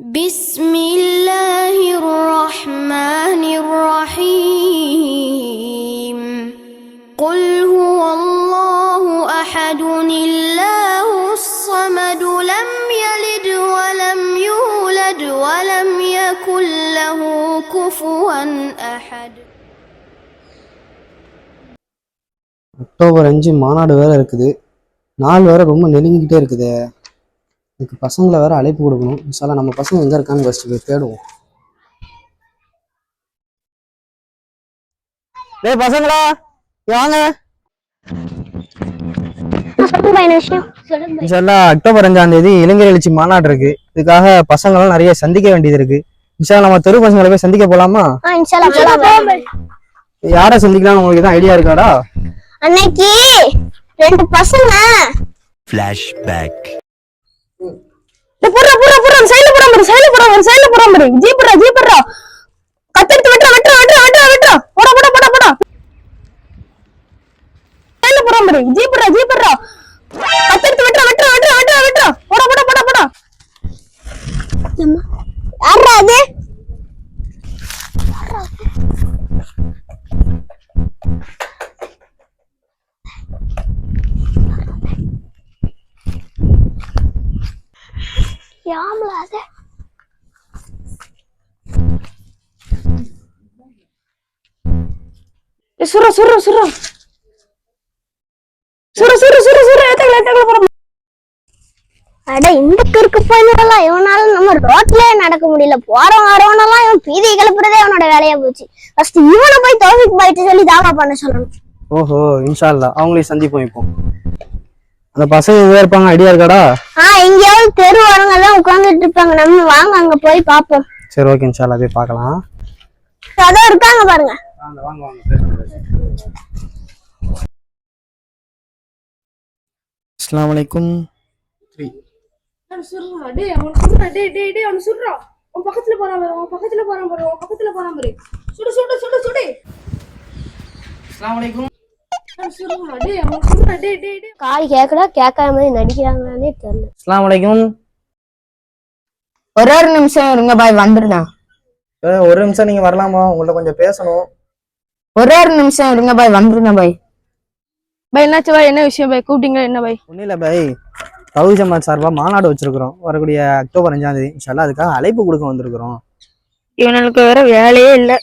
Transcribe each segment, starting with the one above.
بسم الله الرحمن الرحيم قل هو الله احد الله الصمد لم يلد ولم يولد ولم يكن له كفوا احد October அஞ்சு மாநாடு வேற இருக்குது நாள் வேற ரொம்ப நெருங்கிக்கிட்டே இருக்குது இதுக்கு பசங்களை வேற அழைப்பு கொடுக்கணும். சால நம்ம பசங்க எங்க இருக்கான்னு ஃபர்ஸ்ட் போய் தேடுவோம். டேய் பசங்களா? வாங்க. இன்ஷால்லா அக்டோபர் அஞ்சாம் தேதி இளைஞர் எழுச்சி மாநாடு இருக்கு. இதுக்காக பசங்களாம் நிறைய சந்திக்க வேண்டியது இருக்கு. இன்ஷால்லா நம்ம தெரு பசங்களை போய் சந்திக்க போலாமா? யாரை சந்திக்கலாம்னு உங்களுக்கு தான் ஐடியா இருக்காடா? அன்னைக்கு ரெண்டு பசங்க. Flashback. புற புற புற சைடுல புறா பாரு சைடுல புறா பாரு சைடுல புறா பாரு ஜீப்ரா ஜீப்ரா கத்தெடுத்து வெட்டுறா வெட்டுறா வெட்டுறா வெட்டுறா வெட்டுறா. போட போட போட போடா. சைடுல புறா பாரு ஜீப்ரா ஜீப்ரா கத்தெடுத்து வெட்டுறா வெட்டுறா வெட்டுறா வெட்டுறா வெட்டுறா. போட போட போட போடா. யாரா அது? யாமலா அது சுர சுர சுர சுர சுர சுர சுர ஏத்தங்கள ஏத்தங்கள போறோம் அட இந்த கிறுக்கு பையனெல்லாம் இவனால நம்ம ரோட்லயே நடக்க முடியல. போறோம் வரவனெல்லாம் இவன் பீதி கிளப்புறதே அவனோட வேலையா போச்சு. ஃபர்ஸ்ட் இவனை போய் தோஃபிக் பாய்ட்டு சொல்லி தாவா பண்ண சொல்லணும். ஓஹோ இன்ஷால்லா அவங்களையும் சந்திப்போம் இப்போ. அந்த பசங்க எங்க இருப்பாங்க? ஐடியா இருக்காடா? ஆ எங்கேயாவது தெரு எல்லாம் உட்கார்ந்துட்டு இருப்பாங்க. நம்ம வாங்க அங்க போய் பாப்போம் சரி ஓகே இன்ஷால்லா போய் பார்க்கலாம். அதோ இருக்காங்க பாருங்க. வாங்க வாங்க அஸ்லாம் வலைக்கும் பக்கத்துல போறான் பக்கத்துல போறான் பக்கத்துல போறான் பாரு. சுடு சுடு சுடு சுடு. அஸ்லாம் வலைக்கும் கால் கேட்கடா கேட்காத மாதிரி நடிக்கிறாங்களானே தெரியல. அஸ்லாம் வலைக்கும் ஒரு ஒரு நிமிஷம் இருங்க பாய் வந்துருந்தேன் ஒரு நிமிஷம் நீங்க வரலாமா? உங்கள்ட்ட கொஞ்சம் பேசணும். ஒரு ஒரு நிமிஷம் இருங்க பாய் வந்துருங்க பாய். பை என்னாச்சு பாய்? என்ன விஷயம் பாய்? கூப்பிட்டீங்க என்ன பாய்? ஒன்றும் இல்லை பை தவு ஜமாத் சார்பாக மாநாடு வச்சிருக்கிறோம். வரக்கூடிய அக்டோபர் அஞ்சாம் தேதி. இன்ஷால்லா அதுக்காக அழைப்பு கொடுக்க வந்திருக்கிறோம். இவனுக்கு வேற வேலையே இல்ல.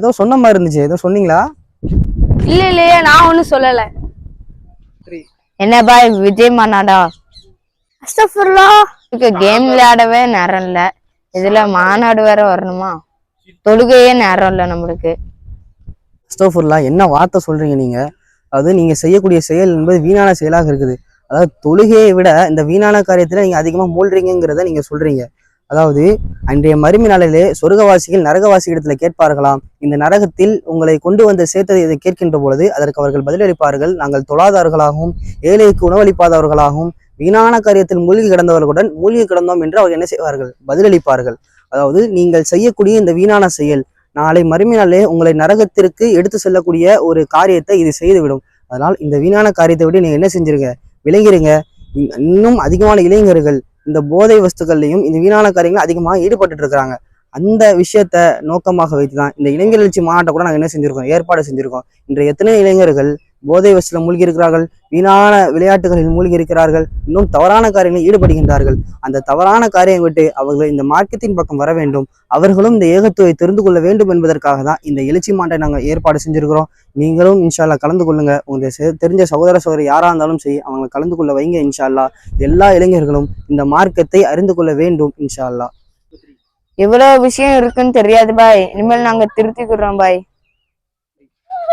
ஏதோ சொன்ன மாதிரி இருந்துச்சு. ஏதோ சொன்னீங்களா? இல்ல இல்லையே நான் ஒண்ணும் சொல்லல. என்ன பாய் விஜய் மாநாடா? அஸ்தஃபுல்லா கேம் விளையாடவே நேரம் இல்ல. இதுல மாநாடு வேற வரணுமா? தொழுகையே நேரம் இல்ல நம்மளுக்கு. அஸ்தோஃபுல்லா என்ன வார்த்தை சொல்றீங்க நீங்க? அதாவது நீங்க செய்யக்கூடிய செயல் என்பது வீணான செயலாக இருக்குது. அதாவது தொழுகையை விட இந்த வீணான காரியத்துல நீங்க அதிகமா மூழ்கிறீங்கிறத நீங்க சொல்றீங்க. அதாவது அன்றைய மறுமை நாளிலே சொர்க்கவாசிகள் நரகவாசிகளிடத்துல கேட்பார்களாம். இந்த நரகத்தில் உங்களை கொண்டு வந்து சேர்த்ததை இதை கேட்கின்ற பொழுது அதற்கு அவர்கள் பதிலளிப்பார்கள். நாங்கள் தொழாதார்களாகவும் ஏழைக்கு உணவளிப்பாதவர்களாகவும் வீணான காரியத்தில் மூழ்கி கிடந்தவர்களுடன் மூழ்கி கிடந்தோம் என்று அவர் என்ன செய்வார்கள்? பதிலளிப்பார்கள். அதாவது நீங்கள் செய்யக்கூடிய இந்த வீணான செயல் நாளை மறுமை உங்களை நரகத்திற்கு எடுத்து செல்லக்கூடிய ஒரு காரியத்தை இது செய்துவிடும். அதனால் இந்த வீணான காரியத்தை விட நீங்க என்ன செஞ்சிருங்க? விளங்கிருங்க இன்னும் அதிகமான இளைஞர்கள் இந்த போதை வஸ்துக்கள்லையும் இந்த வீணான காரியங்கள் அதிகமாக ஈடுபட்டு இருக்கிறாங்க அந்த விஷயத்த நோக்கமாக வைத்து தான் இந்த இளைஞர் எழுச்சி மாநாட்டை கூட நாங்கள் என்ன செஞ்சுருக்கோம்? ஏற்பாடு செஞ்சுருக்கோம். இன்றைய எத்தனை இளைஞர்கள் போதை வஸ்துல மூழ்கி இருக்கிறார்கள் வீணான விளையாட்டுகளில் மூழ்கி இருக்கிறார்கள் இன்னும் தவறான காரியங்களில் ஈடுபடுகின்றார்கள். அந்த தவறான காரியம் விட்டு அவர்கள் இந்த மார்க்கத்தின் பக்கம் வர வேண்டும். அவர்களும் இந்த ஏகத்துவை தெரிந்து கொள்ள வேண்டும் என்பதற்காக தான் இந்த எழுச்சி மாண்டை நாங்கள் ஏற்பாடு செஞ்சிருக்கிறோம். நீங்களும் இன்ஷால்லா கலந்து கொள்ளுங்க. உங்களுடைய செ- தெரிஞ்ச சகோதர சகோதரி யாரா இருந்தாலும் சரி அவங்க கலந்து கொள்ள வைங்க இன்ஷால்லா எல்லா இளைஞர்களும் இந்த மார்க்கத்தை அறிந்து கொள்ள வேண்டும் இன்ஷால்லா எவ்வளவு விஷயம் இருக்குன்னு தெரியாது பாய். இனிமேல் நாங்க திருத்திக்கிறோம் பாய்.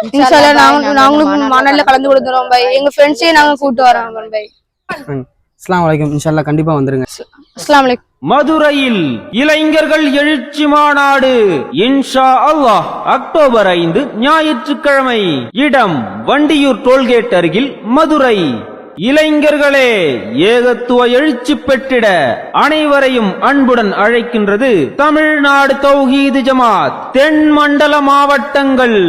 இன்ஷால்லா நாங்க நாங்க நாங்களும் மாநாட்டுல கலந்து கொடுத்துறோம் பாய். எங்க ஃப்ரெண்ட்ஸையும் நாங்க கூட்டு வரோம் பாய். அஸ்லாம் வலைக்கம் இன்ஷால்லா கண்டிப்பா வந்துருங்க. அஸ்ஸலாமு அலைக்கும் மதுரையில் இளைஞர்கள் எழுச்சி மாநாடு. இன்ஷா அல்லாஹ் அக்டோபர் ஐந்து ஞாயிற்றுக்கிழமை. இடம் வண்டியூர் டோல்கேட் அருகில் மதுரை. இளைஞர்களே ஏகத்துவ எழுச்சி பெற்றிட அனைவரையும் அன்புடன் அழைக்கின்றது தமிழ்நாடு தௌஹீது ஜமாத் தென் மண்டல மாவட்டங்கள்.